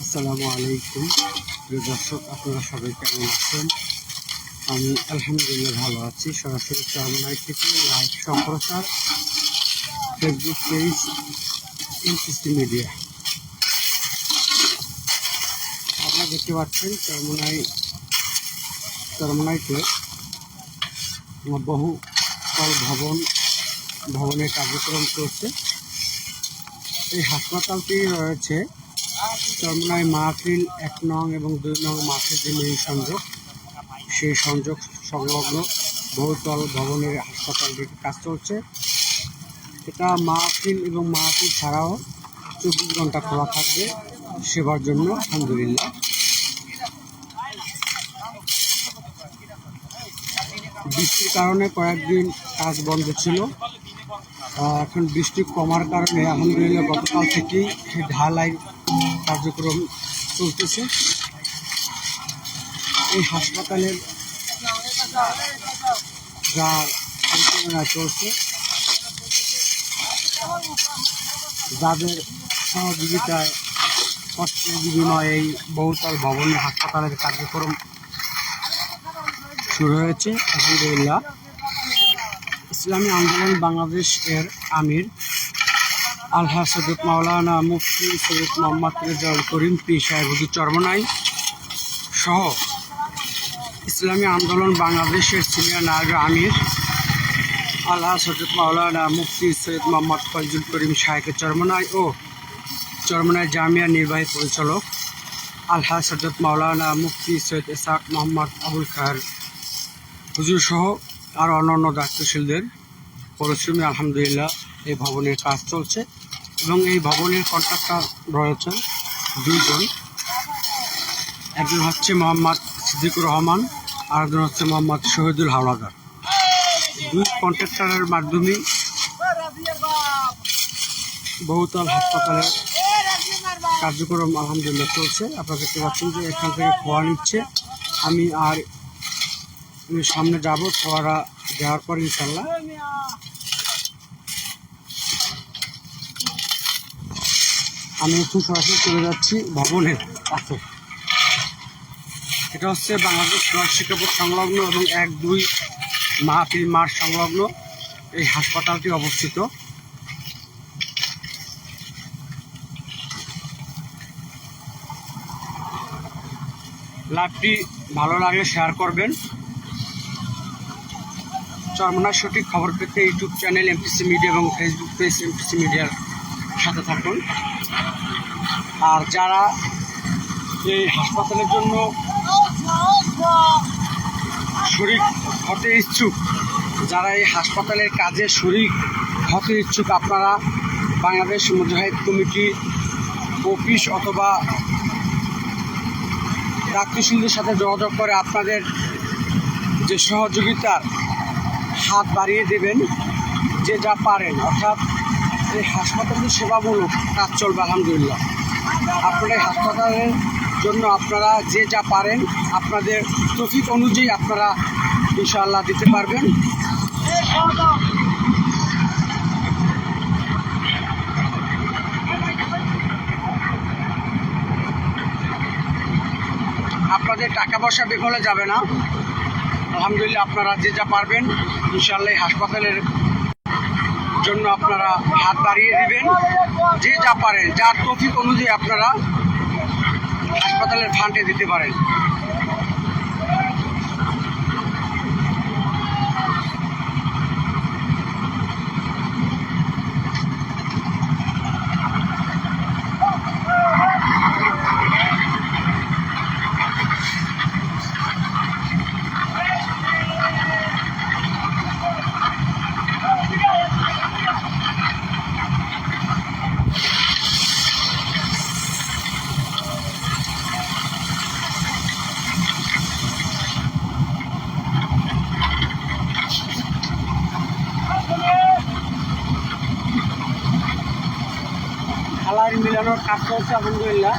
আসসালামু আলাইকুম। দর্শক আপনারা সবাই কেমন আছেন? আমি আলহামদুলিল্লাহ ভালো আছি। সরাসরি চারমাই থেকে লাইভ সম্প্রচার ফেসবুক পেজ ইনসিস্টি মিডিয়া আপনারা দেখতে পাচ্ছেন চরমনাই চরমনাইতে বহু কল ভবন, ভবনের কার্যক্রম চলছে। এই হাসপাতালটি রয়েছে চরমনাই মাহফিল এক নং এবং দুই নং মাঠের যে মেইন সংযোগ। সেই সংযোগ সংলগ্ন বহুতল ভবনের হাসপাতালটির কাজ চলছে। এটা মাহফিল এবং মাহফিল ছাড়াও চব্বিশ ঘণ্টা খোলা থাকবে সেবার জন্য, আলহামদুলিল্লাহ। বৃষ্টির কারণে কয়েকদিন কাজ বন্ধ ছিল। এখন বৃষ্টি কমার কারণে, আলহামদুলিল্লাহ, গতকাল থেকেই ঢালাই কার্যক্রম চলতেছে। এই হাসপাতালের যা পরিচালনা চলছে। যাদের সহযোগিতায় কষ্টের বিনিময়ে এই বহুতল ভবনের হাসপাতালের কার্যক্রম শুরু হয়েছে। আলহামদুলিল্লাহ। ইসলামী আন্দোলন বাংলাদেশ এর আমির আলহা সৈয়দ মাওলানা মুফতি সৈয়দ মোহাম্মদ রেজাউল করিম পি সাহেব চরমনাই সহ ইসলামী আন্দোলন বাংলাদেশের সিনিয়র নায়ক আমির আল্লাহ সৈয়দ মাওলানা মুফতি সৈয়দ মোহাম্মদ ফজলুল করিম সাহেবের চরমনাই ও চরমনাই জামিয়া নির্বাহী পরিচালক আলহা সৈয়দ মাওলানা মুফতি সৈয়দ এসাক মোহাম্মদ আবুল খায়ের হুজুর সহ আর অন্যান্য দায়িত্বশীলদের পরিশ্রমী আলহামদুলিল্লাহ এই ভবনের কাজ চলছে এবং এই ভবনের কন্ট্রাক্টর রয়েছেন দুইজন। একজন হচ্ছে মোহাম্মদ সিদ্দিকুর রহমান আর একজন হচ্ছে মোহাম্মদ শহীদুল হাওলাদার। দুই কন্ট্রাক্টরের মাধ্যমে বহুতল হাসপাতালের কার্যক্রম আলহামদুলিল্লাহ চলছে। আপনারা দেখতে পাচ্ছেন যে এখান থেকে খোয়া নিচ্ছে। আমি আর সামনে যাব খোয়ারা যাওয়ার পর ইনশাল্লাহ আমি একটু সরাসরি চলে যাচ্ছি ভবনের কাছে। এটা হচ্ছে বাংলাদেশ সমাজ শিক্ষা সংলগ্ন এবং এক, দুই মাহফিল মাঠ সংলগ্ন এই হাসপাতালটি অবস্থিত। লাইভটি ভালো লাগলে শেয়ার করবেন। চরমনার সঠিক খবর পেতে ইউটিউব চ্যানেল এমপিসি মিডিয়া এবং ফেসবুক পেজ এমপিসি মিডিয়ার সাথে থাকুন। আর যারা এই হাসপাতালের জন্য শরিক হতে ইচ্ছুক। যারা এই হাসপাতালের কাজে শরিক হতে ইচ্ছুক, আপনারা বাংলাদেশ মুজাহিদ কমিটি, অফিস অথবা দায়িত্বশীলদের সাথে যোগাযোগ করে আপনাদের যে সহযোগিতার হাত বাড়িয়ে দেবেন, যে যা পারেন। অর্থাৎ এই হাসপাতালের সেবামূলক কাজ চলবে, আলহামদুলিল্লাহ। আপনারা এই হাসপাতালের জন্য আপনারা যে যা পারেন, আপনাদের প্রফিট অনুযায়ী আপনারা ইনশাআল্লাহ দিতে পারবেন। আপনাদের টাকা পয়সা বিফলে যাবে না। আলহামদুলিল্লাহ আপনারা যে যা পারবেন ইনশাল্লাহ এই হাসপাতালের জন্য আপনারা হাত বাড়িয়ে দিবেন। যে যা পারেন, যার তফিক অনুযায়ী আপনারা হাসপাতালের ফান্ডে দিতে পারেন। চলছে আলহামদুলিল্লাহ।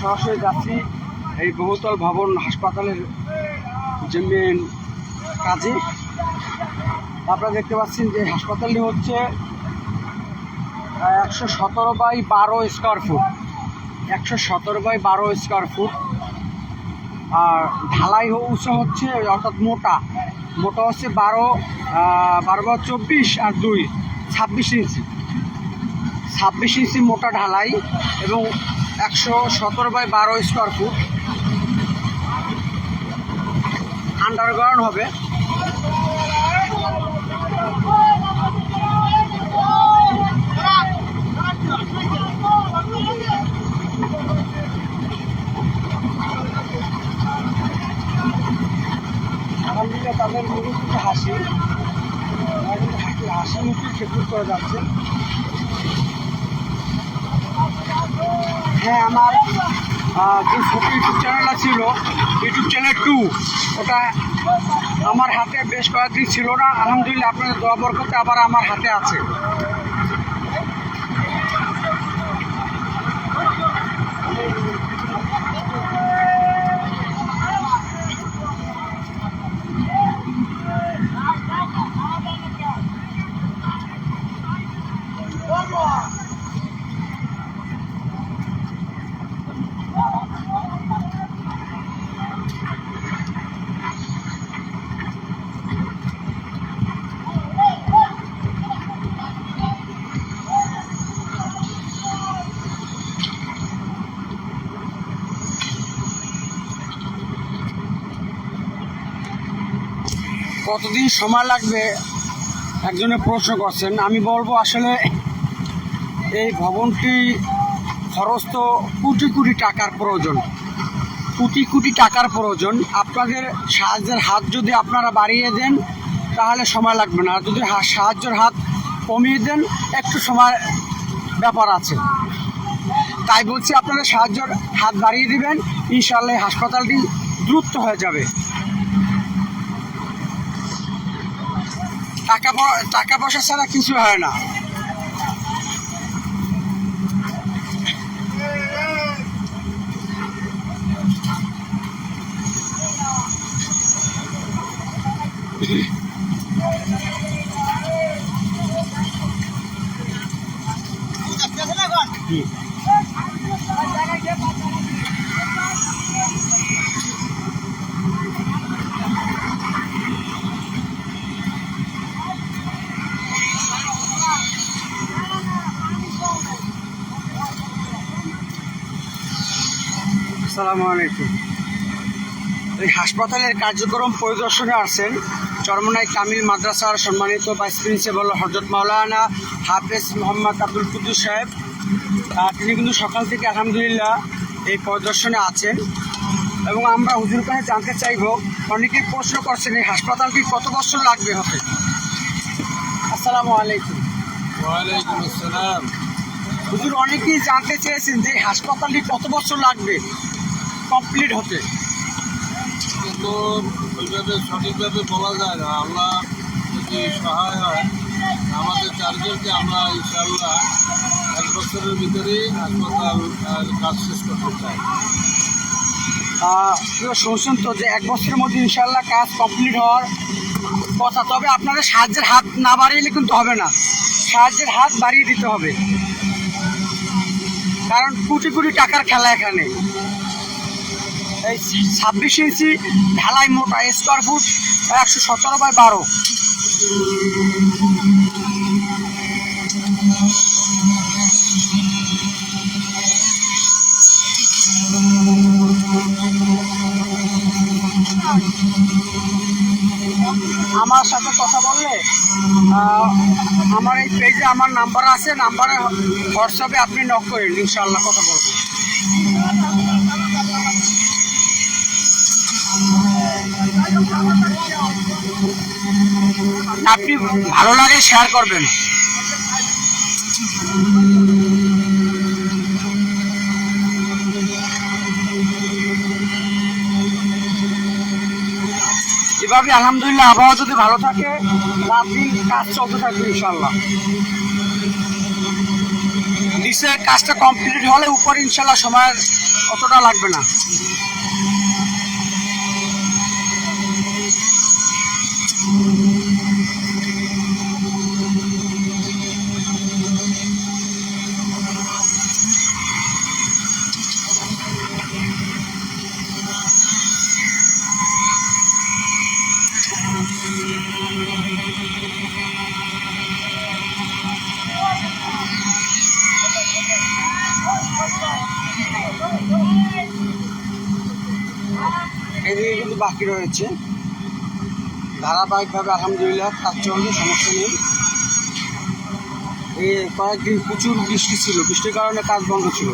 সরাসরি যাচ্ছি। এই বহুতল ভবন হাসপাতালের যে মেন কাজে আপনারা দেখতে পাচ্ছেন যে হাসপাতালটি হচ্ছে একশো সতেরো বাই বারো স্কোয়ার ফুট একশো সতেরো বাই বারো স্কোয়ার ফুট আর ঢালাই উঁচু হচ্ছে, অর্থাৎ মোটা। মোটা হচ্ছে বারো বারো বা চব্বিশ আর দুই, ছাব্বিশ ইঞ্চি। ছাব্বিশ ইঞ্চি মোটা ঢালাই এবং একশো সতেরো বাই বারো স্কোয়ার ফুট আন্ডারগ্রাউন্ড হবে। তাদের মুখে কিন্তু হাসি। হাসি- হাসি মুখে খেপুট করে যাচ্ছে। হ্যাঁ আমার যে ছোট ইউটিউব চ্যানেলটা ছিল, ইউটিউব চ্যানেল টু ওটা আমার হাতে বেশ কয়েকদিন ছিল না। আলহামদুলিল্লাহ আপনাদের দোয়া বরকতে আবার আমার হাতে আছে। কতদিন সময় লাগবে? একজনে প্রশ্ন করছেন। আমি বলব আসলে এই ভবনটি খরচ তো কোটি কোটি টাকার প্রয়োজন। কোটি কোটি টাকার প্রয়োজন। আপনাদের সাহায্যের হাত যদি আপনারা বাড়িয়ে দেন, তাহলে সময় লাগবে না। আর যদি সাহায্যের হাত কমিয়ে দেন, একটু সময় ব্যাপার আছে। তাই বলছি আপনারা সাহায্যের হাত বাড়িয়ে দিবেন। ইনশাল্লাহ হাসপাতালটি দ্রুত হয়ে যাবে। টাকা টাকা পয়সা ছাড়া কিছু হয় না হুম। আসসালামু আলাইকুম। এই হাসপাতালের কার্যক্রম পরিদর্শনে আসছেন চরমনাই কামিল মাদ্রাসার সম্মানিত ভাইস প্রিন্সিপাল হজরত মাওলানা হাফেজ মোহাম্মদ আব্দুল কুদ্দুস সাহেব। তিনি কিন্তু সকাল থেকে আলহামদুলিল্লাহ এই পরিদর্শনে আছেন। এবং আমরা হুজুর কাছে জানতে চাইব অনেকেই প্রশ্ন করছেন এই হাসপাতালটি কত বছর লাগবে হতে আসসালামু আলাইকুম। ওয়ালাইকুম আসসালাম। হুজুর অনেকেই জানতে চেয়েছেন যে হাসপাতালটি কত বছর লাগবে? কমপ্লিট হতে। কিন্তু ওইভাবে সঠিকভাবে বলা যায় না। আল্লাহ যদি সহায় হয় আমাদের চারজনকে আমরা ইনশাল্লাহ এক বছরের ভিতরেই হাসপাতাল কাজ শেষ করতে চাই। শুনছেন তো যে এক বছরের মধ্যে ইনশাল্লাহ কাজ কমপ্লিট হওয়ার কথা তবে আপনাদের সাহায্যের হাত না বাড়িয়ে কিন্তু হবে না। সাহায্যের হাত বাড়িয়ে দিতে হবে। কারণ কোটি কোটি টাকার খেলা এখানে। ছাব্বিশ ইঞ্চি ঢালাই মোটা স্কোয়ার ফুট একশো সতেরো বাই বারো। আমার সাথে কথা বললে আমার এই পেজে আমার নাম্বার আছে নাম্বারে হোয়াটসঅ্যাপে আপনি নক করেন ইনশাল্লাহ কথা বলব। আপনি ভালো লাগে শেয়ার করবেন। এভাবে আলহামদুলিল্লাহ আবহাওয়া যদি ভালো থাকে দিন কাজ চলতে থাকবে ইনশাল্লাহ নিচে কাজটা কমপ্লিট হলে উপরে ইনশাল্লাহ সময় অতটা লাগবে না। বাকি রয়েছে। ধারাবাহিকভাবে আলহামদুলিল্লাহ কাজ চলছে, সমস্যা নেই। এই কয়েকদিন প্রচুর বৃষ্টি ছিল, বৃষ্টির কারণে কাজ বন্ধ ছিল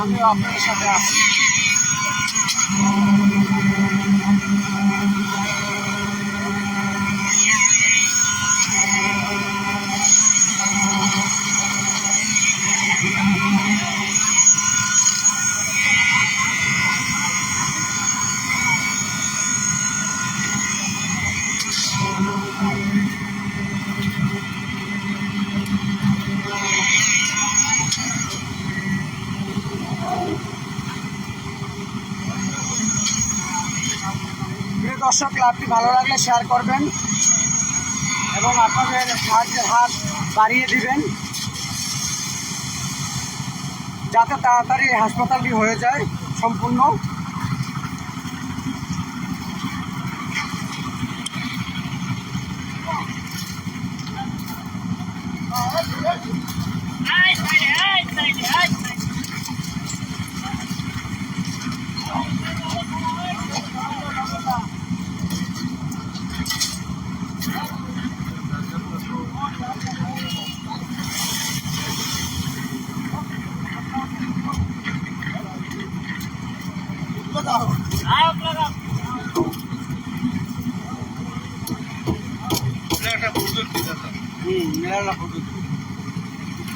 আমিও আপনাদের সাথে আছি। দর্শক ক্লাবটি ভালো লাগলে শেয়ার করবেন এবং আপনাদের সাহায্যের হাত বাড়িয়ে দিবেন। যাতে তাড়াতাড়ি হাসপাতালটি হয়ে যায় সম্পূর্ণ।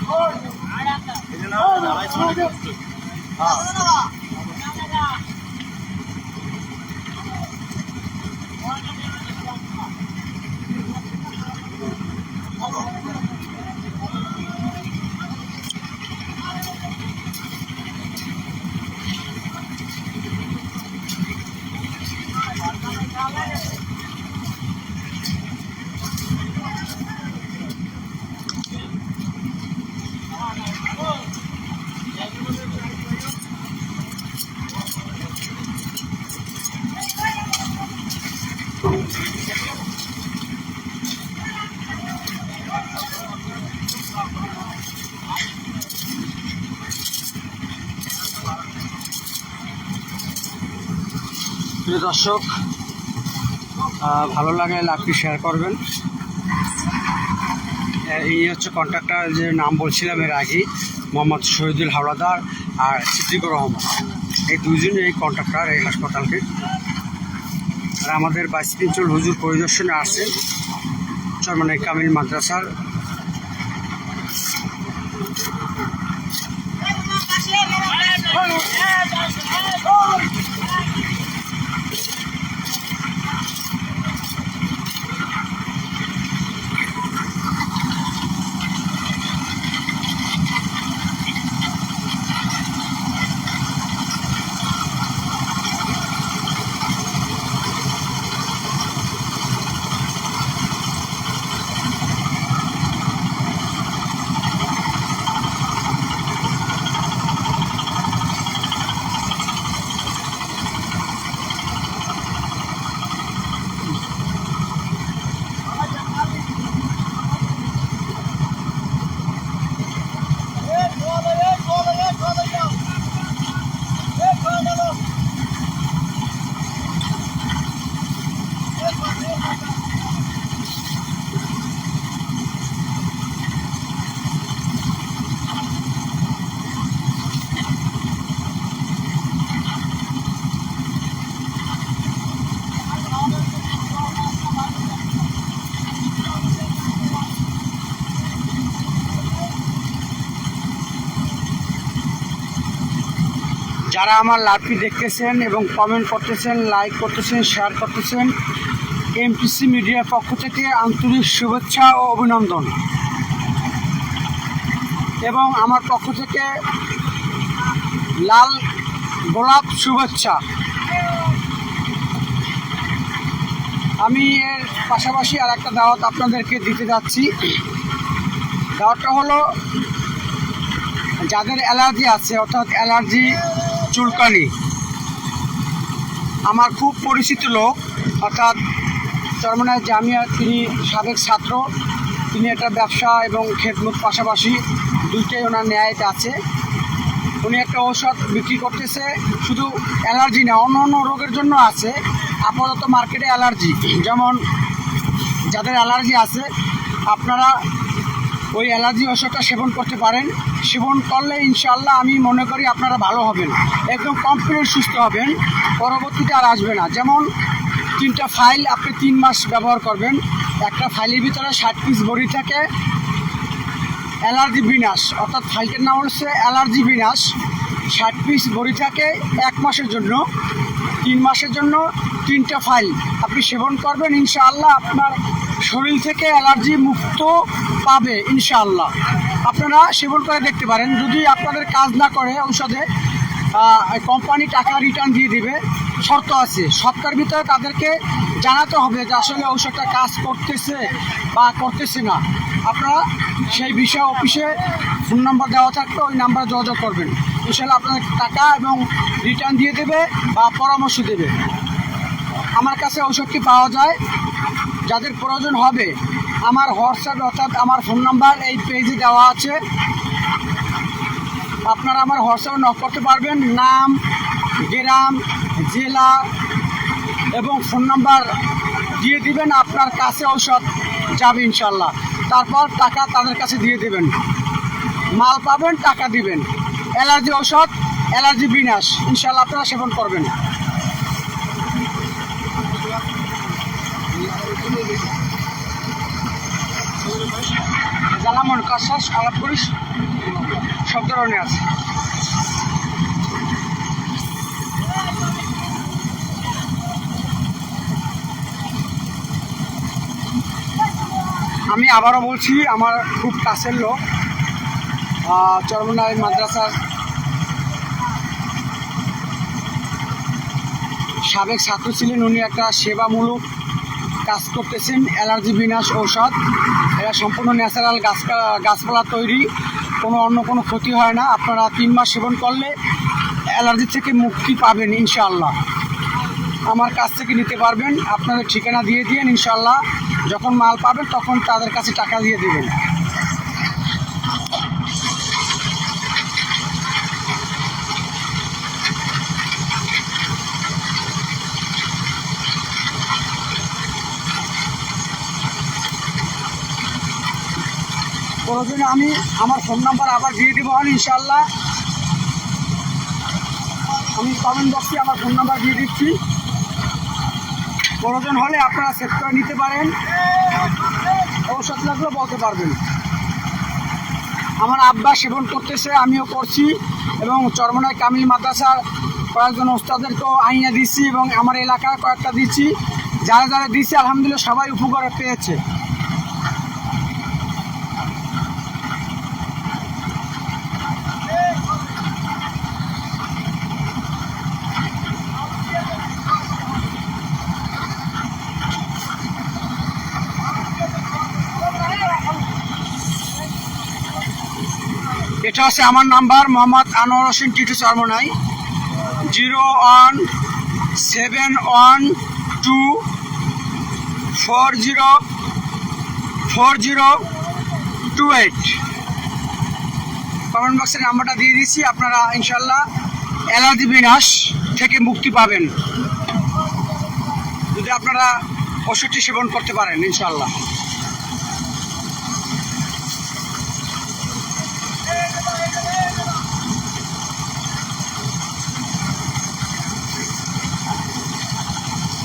好，来两个。好。দর্শক ভালো লাগে আপনি শেয়ার করবেন। এই হচ্ছে কন্ট্রাক্টার যে নাম বলছিলাম এর আগে মোহাম্মদ শহীদুল হাওলাদার আর সিদ্দিকুর রহমান। এই দুজন এই কন্ট্রাক্টার এই হাসপাতালকে। আর আমাদের বাইশ তিনচল হুজুর পরিদর্শনে আসছেন চরমানে কামিল মাদ্রাসার। Oh, যারা আমার লাইভটি দেখতেছেন এবং কমেন্ট করতেছেন লাইক করতেছেন শেয়ার করতেছেন এমপিসি মিডিয়ার পক্ষ থেকে আন্তরিক শুভেচ্ছা ও অভিনন্দন। এবং আমার পক্ষ থেকে লাল গোলাপ শুভেচ্ছা। আমি এর পাশাপাশি আর একটা দাওয়াত আপনাদেরকে দিতে যাচ্ছি। দাওয়াতটা হলো, যাদের অ্যালার্জি আছে, অর্থাৎ অ্যালার্জি চুলকানি। আমার খুব পরিচিত লোক, অর্থাৎ চরমনায় জামিয়া তিনি সাবেক ছাত্র, তিনি একটা ব্যবসা এবং খেদমত পাশাপাশি দুইটাই ওনার ন্যায়তে আছে। উনি একটা ঔষধ বিক্রি করতেছে, শুধু অ্যালার্জি না, অন্য অন্য রোগের জন্য আছে, আপাতত মার্কেটে অ্যালার্জি। যেমন যাদের অ্যালার্জি আছে, আপনারা ওই অ্যালার্জি ওষুধটা সেবন করতে পারেন। সেবন করলে ইনশাল্লাহ আমি মনে করি আপনারা ভালো হবেন। একদম কমপ্লিট সুস্থ হবেন। পরবর্তীতে আর আসবে না। যেমন তিনটা ফাইল আপনি তিন মাস ব্যবহার করবেন। একটা ফাইলের ভিতরে ষাট পিস বড়ি থাকে। অ্যালার্জি বিনাশ। অর্থাৎ ফাইলটার নাম হচ্ছে অ্যালার্জি বিনাশ। ষাট পিস বড়ি থাকে এক মাসের জন্য। তিন মাসের জন্য তিনটা ফাইল আপনি সেবন করবেন। ইনশাআল্লাহ আপনার শরীর থেকে অ্যালার্জি মুক্ত পাবে, ইনশাআল্লাহ। আপনারা সেবন করে দেখতে পারেন। যদি আপনাদের কাজ না করে ঔষধে কোম্পানি টাকা রিটার্ন দিয়ে দিবে, শর্ত আছে। সপ্তাহের ভিতরে তাদেরকে জানাতে হবে যে আসলে ঔষধটা কাজ করতেছে বা করতেছে না। আপনারা সেই বিষয়ে অফিসে ফোন নাম্বার দেওয়া থাকলে ওই নাম্বারে যোগাযোগ করবেন। ইনশাল্লাহ আপনাদের টাকা এবং রিটার্ন দিয়ে দেবে বা পরামর্শ দেবে। আমার কাছে ঔষধটি পাওয়া যায়। যাদের প্রয়োজন হবে, আমার হোয়াটসঅ্যাপ অর্থাৎ আমার ফোন নাম্বার এই পেজে দেওয়া আছে। আপনারা আমার হোয়াটসঅ্যাপে নক করতে পারবেন। নাম, গ্রাম, জেলা এবং ফোন নাম্বার দিয়ে দিবেন, আপনার কাছে ঔষধ যাবে ইনশাল্লাহ তারপর টাকা তাদের কাছে দিয়ে দেবেন। মাল পাবেন, টাকা দিবেন। অ্যালার্জি ঔষধ, অ্যালার্জি বিনাশ। ইনশাল্লাহ আপনারা সেবন করবেন। জানা মন কাজ আলাপ করিস, সব ধরনের আছে। আমি আবারও বলছি, আমার খুব কাছের লোক চরমনায় মাদ্রাসার সাবেক ছাত্র ছিলেন, উনি একটা সেবামূলক কাজ করতেছেন, অ্যালার্জি, বিনাশ, ঔষধ। এরা সম্পূর্ণ ন্যাচারাল গাছ, গাছপালা তৈরি। কোনো অন্য কোনো ক্ষতি হয় না। আপনারা তিন মাস সেবন করলে অ্যালার্জি থেকে মুক্তি পাবেন ইনশাআল্লাহ। আমার কাছ থেকে নিতে পারবেন। আপনাদের ঠিকানা দিয়ে দিন ইনশাল্লাহ যখন মাল পাবেন, তখন তাদের কাছে টাকা দিয়ে দেবেন। প্রয়োজনে আমি আমার ফোন নাম্বার আবার দিয়ে দেবো হন ইনশাল্লাহ আমি কমেন্ট বক্সে আমার ফোন নাম্বার দিয়ে দিচ্ছি। প্রয়োজন হলে আপনারা সেট করে নিতে পারেন। ঔষধ লাগলে বলতে পারবেন। আমার আব্বা সেবন করতেছে, আমিও করছি। এবং চরমনায় কামিল মাদ্রাসার কয়েকজন ওস্তাদেরকেও আইনা দিচ্ছি এবং আমার এলাকায় কয়েকটা দিচ্ছি। যারা যারা দিচ্ছে, আলহামদুলিল্লাহ সবাই উপকার পেয়েছে। এটা হচ্ছে আমার number, Mohammad Anwar Hossain Titu Charmonai. Zero one seven one two four zero four zero two eight. Comment বক্সের নাম্বারটা দিয়ে দিচ্ছি, আপনারা ইনশাল্লাহ অ্যালার্জি বিনাশ থেকে মুক্তি পাবেন। যদি আপনারা ওষুধটি সেবন করতে পারেন, ইনশাল্লাহ।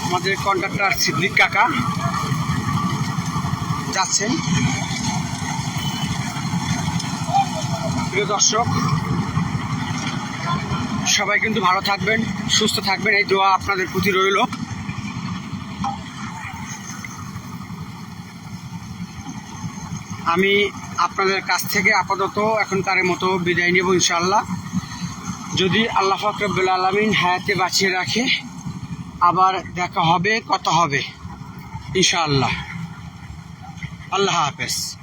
আমাদের কন্ট্রাক্টর সিদ্দিক কাকা যাচ্ছেন। প্রিয় দর্শক, সবাই কিন্তু ভালো থাকবেন, সুস্থ থাকবেন, এই দোয়া আপনাদের প্রতি রইল। আমি আপনাদের কাছ থেকে আপাতত এখনকারের মতো বিদায় নেব ইনশাল্লাহ যদি আল্লাহ ফকরবুল আলমিন হায়াতে বাঁচিয়ে রাখে আবার দেখা হবে কথা হবে। ইনশাআল্লাহ। আল্লাহ হাফেজ।